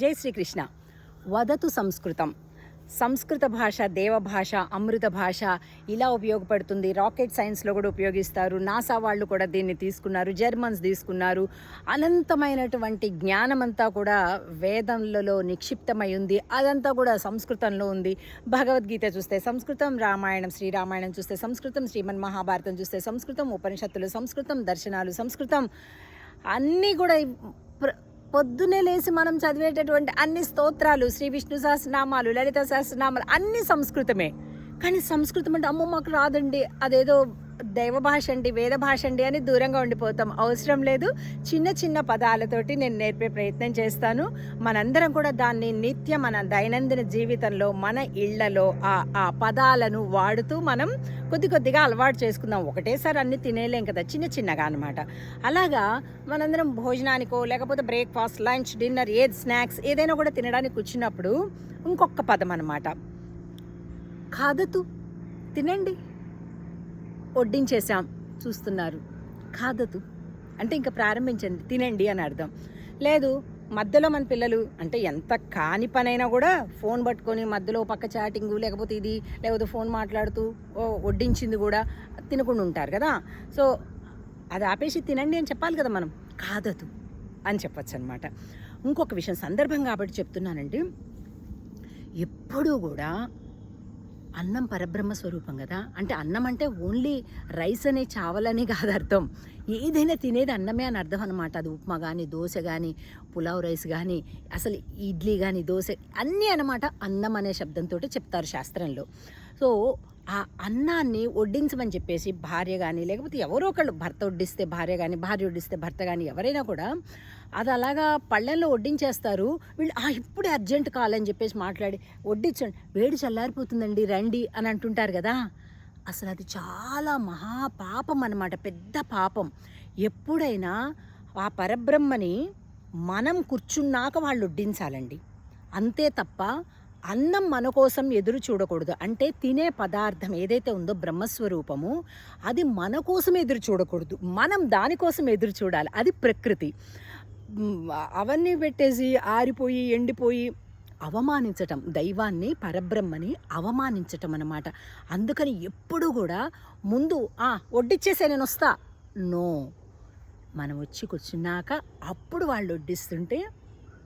జై శ్రీకృష్ణ. వదతు సంస్కృతం. సంస్కృత భాష దేవభాష అమృత భాష ఇలా ఉపయోగపడుతుంది. రాకెట్ సైన్స్లో కూడా ఉపయోగిస్తారు. నాసా వాళ్ళు కూడా దీన్ని తీసుకున్నారు. జర్మన్స్ తీసుకున్నారు. అనంతమైనటువంటి జ్ఞానమంతా కూడా వేదంలలో నిక్షిప్తమై ఉంది. అదంతా కూడా సంస్కృతంలో ఉంది. భగవద్గీత చూస్తే సంస్కృతం రామాయణం శ్రీరామాయణం చూస్తే సంస్కృతం శ్రీమన్ మహాభారతం చూస్తే సంస్కృతం ఉపనిషత్తులు సంస్కృతం దర్శనాలు సంస్కృతం అన్నీ కూడా పొద్దునే లేచి మనం చదివేటటువంటి అన్ని స్తోత్రాలు శ్రీ విష్ణు సహస్రనామాలు లలిత సహస్రనామాలు అన్ని సంస్కృతమే. కానీ సంస్కృతం అంటే అమ్మో మాకు రాదండి. అదేదో దైవ భాష అండి వేద భాష అండి అని దూరంగా ఉండిపోతాం. అవసరం లేదు. చిన్న చిన్న పదాలతోటి నేను నేర్పే ప్రయత్నం చేస్తాను. మనందరం కూడా దాన్ని నిత్య మన దైనందిన జీవితంలో మన ఇళ్ళలో ఆ ఆ పదాలను వాడుతూ మనం కొద్ది కొద్దిగా అలవాటు చేసుకుందాం. ఒకటేసారి అన్ని తినేలేం కదా చిన్న చిన్నగా అనమాట అలాగా మనందరం భోజనానికో లేకపోతే బ్రేక్ఫాస్ట్ లంచ్ డిన్నర్ ఏది స్నాక్స్ ఏదైనా కూడా తినడానికి కూర్చున్నప్పుడు ఇంకొక పదం అనమాట కాదతు తినండి. వడ్డించేసాం చూస్తున్నారు. కాదదు. అంటే ఇంకా ప్రారంభించండి తినండి అని అర్థం. లేదు మధ్యలో మన పిల్లలు అంటే ఎంత కాని పనైనా కూడా ఫోన్ పట్టుకొని మధ్యలో పక్క చాటింగ్ లేకపోతే ఇది లేకపోతే ఫోన్ మాట్లాడుతూ ఓ వడ్డించింది కూడా తినకుండా ఉంటారు కదా. సో అది ఆపేసి తినండి అని చెప్పాలి కదా మనం. కాదదు అని చెప్పచ్చు అనమాట ఇంకొక విషయం సందర్భం కాబట్టి చెప్తున్నానండి. ఎప్పుడూ కూడా అన్నం పరబ్రహ్మ స్వరూపం కదా. అంటే అన్నం అంటే ఓన్లీ రైస్ అనే చావలని కాదు అర్థం. ఏదైనా తినేది అన్నమే అని అర్థం అనమాట అది ఉప్మా కానీ దోశ కానీ పులావ్ రైస్ కానీ అసలు ఇడ్లీ కానీ దోశ అన్నీ అనమాట అన్నం అనే శబ్దంతో చెప్తారు శాస్త్రంలో. సో ఆ అన్నాన్ని వడ్డించమని చెప్పేసి భార్య కానీ లేకపోతే ఎవరో ఒకళ్ళు భర్త వడ్డిస్తే భార్య కానీ భార్య వడ్డిస్తే భర్త కానీ ఎవరైనా కూడా అది అలాగా పళ్ళెంలో వడ్డించేస్తారు. వీళ్ళు ఆ ఇప్పుడే అర్జెంట్ కావాలని చెప్పేసి మాట్లాడి వడ్డించండి వేడి చల్లారిపోతుందండి రండి అని అంటుంటారు కదా. అసలు అది చాలా మహా పాపం అన్నమాట పెద్ద పాపం. ఎప్పుడైనా ఆ పరబ్రహ్మని మనం కూర్చున్నాక వాళ్ళు వడ్డించాలండి. అంతే తప్ప అన్నం మన కోసం ఎదురు చూడకూడదు. అంటే తినే పదార్థం ఏదైతే ఉందో బ్రహ్మస్వరూపము అది మన కోసం ఎదురు చూడకూడదు. మనం దానికోసం ఎదురు చూడాలి. అది ప్రకృతి. అవన్నీ పెట్టేసి ఆరిపోయి ఎండిపోయి అవమానించటం దైవాన్ని పరబ్రహ్మని అవమానించటం అన్నమాట. అందుకని ఎప్పుడు కూడా ముందు ఆ వడ్డిచ్చేసే నేను వస్తా. నో. మనం వచ్చి కూర్చున్నాక అప్పుడు వాళ్ళు వడ్డిస్తుంటే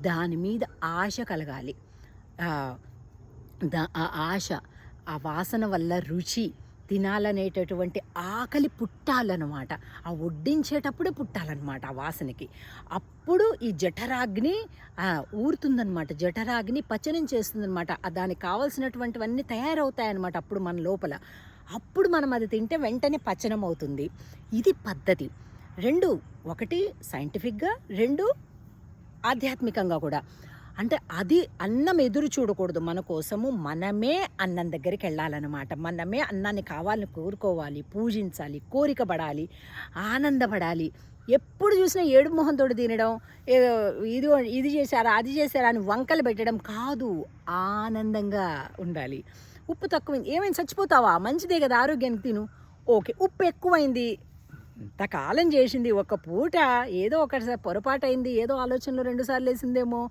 దాని మీద ఆశ కలగాలి. దా ఆ ఆశ ఆ వాసన వల్ల రుచి తినాలనేటటువంటి ఆకలి పుట్టాలన్నమాట. ఆ వడ్డించేటప్పుడే పుట్టాలన్నమాట ఆ వాసనకి. అప్పుడు ఈ జఠరాగ్ని ఊరుతుందనమాట ఊరుతుందన్నమాట. జఠరాగ్ని పచనం చేస్తుందన్నమాట. దానికి కావాల్సినటువంటివన్నీ తయారవుతాయన్నమాట అప్పుడు మన లోపల. అప్పుడు మనం అది తింటే వెంటనే పచనం అవుతుంది ఇది పద్ధతి. రెండు ఒకటి సైంటిఫిక్గా రెండు ఆధ్యాత్మికంగా కూడా. అంటే అది అన్నం ఎదురు చూడకూడదు మన కోసము మనమే అన్నం దగ్గరికి వెళ్ళాలన్నమాట. మనమే అన్నాన్ని కావాలని కోరుకోవాలి పూజించాలి కోరిక పడాలి ఆనందపడాలి. ఎప్పుడు చూసినా ఏడు మొహంతో తినడం ఏదో ఇది ఇది చేశారా అది చేశారా అని వంకలు పెట్టడం కాదు ఆనందంగా ఉండాలి. ఉప్పు తక్కువైంది. ఏమైంది? చచ్చిపోతావా? మంచిదే కదా ఆరోగ్యానికి తిను. ఓకే ఉప్పు ఎక్కువైంది. ఇంతకాలం చేసింది. ఒక పూట ఏదో ఒకటి పొరపాటు అయింది ఏదో ఆలోచనలో రెండుసార్లు వేసిందేమో.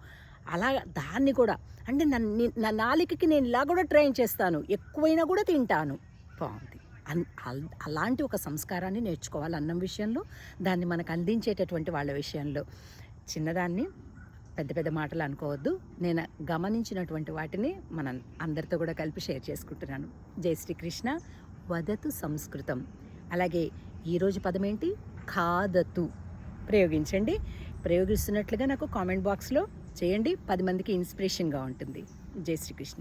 అలా దాన్ని కూడా. అంటే నన్ను నా నాలికకి నేను ఇలా కూడా ట్రైన్ చేస్తాను. ఎక్కువైనా కూడా తింటాను. బాగుంది. అన్ అల్- అలాంటి ఒక సంస్కారాన్ని నేర్చుకోవాలి అన్నం విషయంలో. దాన్ని మనకు అందించేటటువంటి వాళ్ళ విషయంలో. చిన్నదాన్ని పెద్ద పెద్ద మాటలు అనుకోవద్దు. నేను గమనించినటువంటి వాటిని మన అందరితో కూడా కలిపి షేర్ చేసుకుంటున్నాను. జై శ్రీకృష్ణ. వదతు సంస్కృతం. అలాగే ఈరోజు పదం ఏంటి? ఖాదతు. ప్రయోగించండి. ప్రయోగిస్తున్నట్లుగా నాకు కామెంట్ బాక్స్లో చేయండి. పది మందికి ఇన్స్పిరేషన్గా ఉంటుంది. జై శ్రీకృష్ణ.